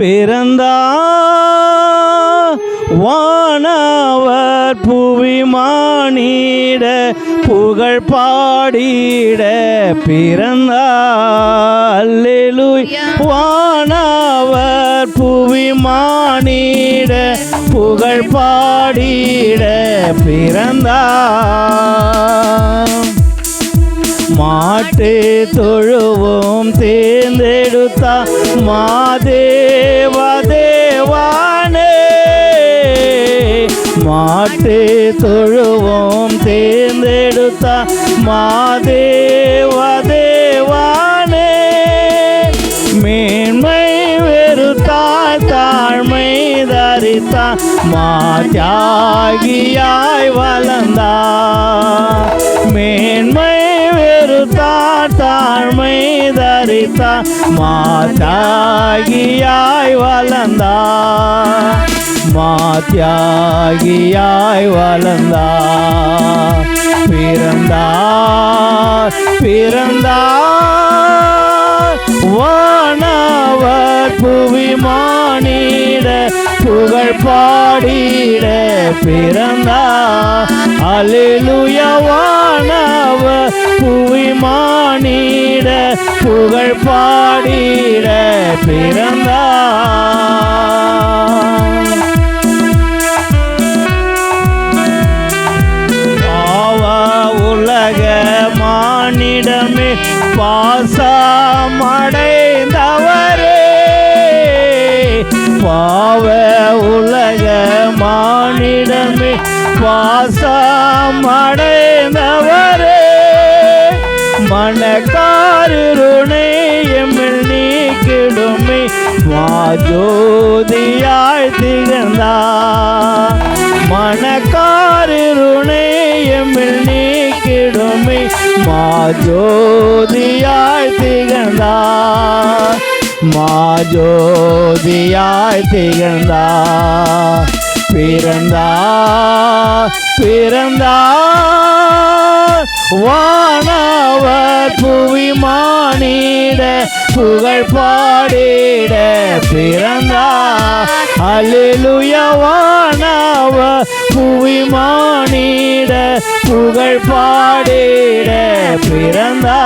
பிறந்தா வானவர் புவி மானிட புகழ் பாடிட பிறந்தா. வானவர் புவி மானிட புகழ் பாடிட பிறந்தா. மாட்டு தொழுவோம் தே தேர்ந்தெடுத்தா மாதேவா தேவானே மாட்டே தொழுவோம் தேர்ந்தெடுத்தா மாதேவா தேவானே மேன்மை வெறுத்தால் தாழ்மை தரித்தா மாத்தியாகியாய் வளர்ந்தா மேன்மை வெறுத்தார் தாழ்மை தரித்தா மாத்தாகியாய் வளர்ந்தா மாத்தியாகியாய் வளர்ந்தா பிறந்தார் பிறந்தார். வானவர் புவி மானிட புகழ் பாடிட பிறந்தா அலிலுயவா புகழ் பாடிட பிறந்தா பாவ உலக மானிடமே பாசமடைந்தவரே. பாவ உலக மானிடமே பாசமடைந்தவரே. மனக்காருணை எம்மில் நீக்கிடுமே. மாஜோதியாய் திகழ்ந்தா. மனக்காருணை எம்மில் நீக்கிடுமே. மாஜோதியாய் திகழ்ந்தா. மாஜோதியாய் திகழ்ந்தா. பிறந்தா பிறந்தா. வானவர் புவி மானிட புகழ் பாடிட பிறந்தா. அல்லேலூய வானவர் புவி மானிட புகழ் பாடிட பிறந்தா.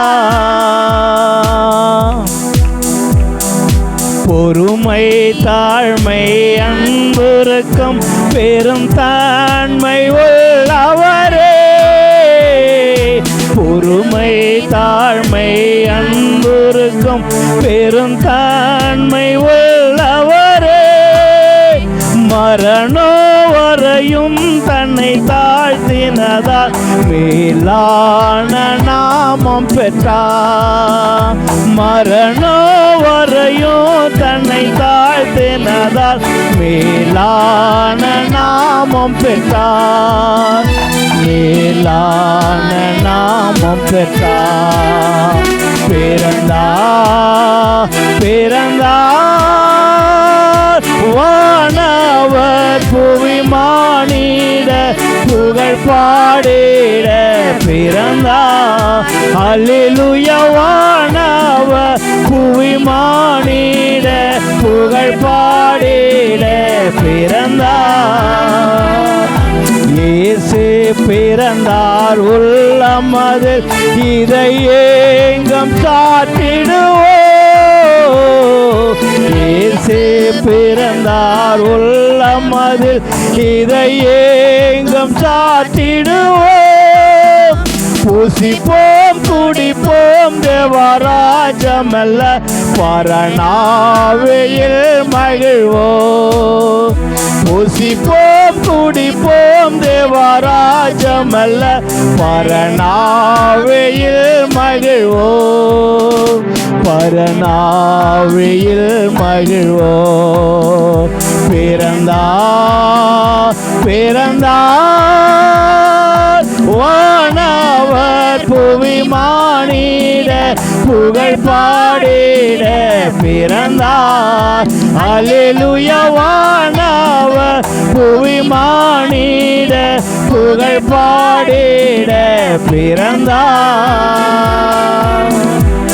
பொறுமை தாழ்மை அன்புருக்கும் பெரும் தாண்மை உள்ளவரே அன்புருக்கும் பெரும் தாண்மை உள்ளவரே. மரணோ வரையும் தன்னை தாழ்த்தினதால் மேலான நாமம் பெற்றார் மரணோ வரையும் தன்னை தாழ்த்தினதால் மேலான நாமம் பெற்றார் மேலான நாமம் பெற்றார் பிறந்தா பிறந்தார் வானவர் புவி மானிட புகழ் பாடிட பிறந்தா. அல்லேலூய பிறந்தார் உள்ளம் அது. இதை ஏங்கம் சாட்டிடுவோ இயேசு பிறந்தார் உள்ளம் அது. இதை ஏங்கம் சாட்டிடுவோம் பூசிப்போம் குடிப்போம் தேவராஜமல்ல. பரணாவையில் மகிழ்வோம். பூசிப்போம் குடிப்போம் ராஜமல்ல பரணாவையில் மகிழ்வோ பரணாவையில் மகிழ்வோ பிறந்தா பிறந்தா வானவர் புவி மானிட புகழ் பாடிட பிறந்தார் அலிலுயவானவர் புவி மானிட புகழ் பாடிட பிறந்தார்